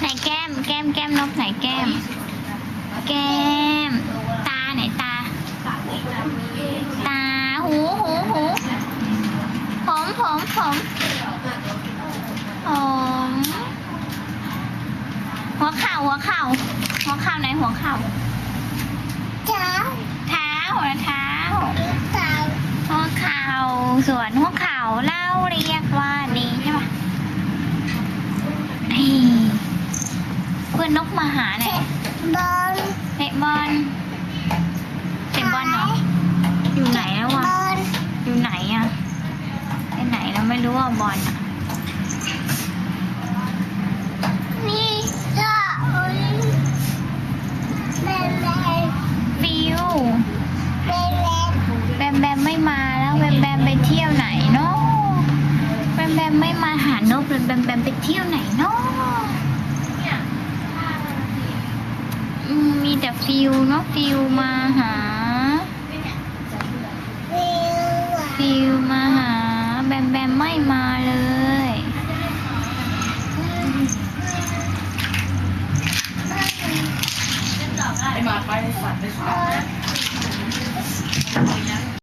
ไหนแก้ม แก้มแก้มนกไหนแก้ม แก้ม ตาไหนตา ตา หูหูหูผมผมผมผมหัวเข่าหัวเข่าหัวเข่าไหนหัวเข่าเท้าเท้าหัวเท้าเท้าหัวเข่าส่วนหัวเข่าเราเรียกว่านี้ใช่ปะนี่ื่อนนกมาหาเนี่ยบอลเตะบอลเตะบอลเหรอ อยู่ไหนแล้ววะ อยู่ไหนอะไปไหนแล้วไม่รู้ว่าบอลอะนี่ก็อุ้ยแม่แม่ฟิวแม่แม่แบมแบมไม่มาแล้วแบมแบมไปเที่ยวไหนเนาะแบมแบมไม่มาหานกเลยแบมแบมไปเที่ยวไหนเนาะอืมมีแต่ ฟิวเนาะฟิวมาหา ฟิวมาหา แบมแบมไม่มาเลยไอหมาไปสัตว์ไปสัตว์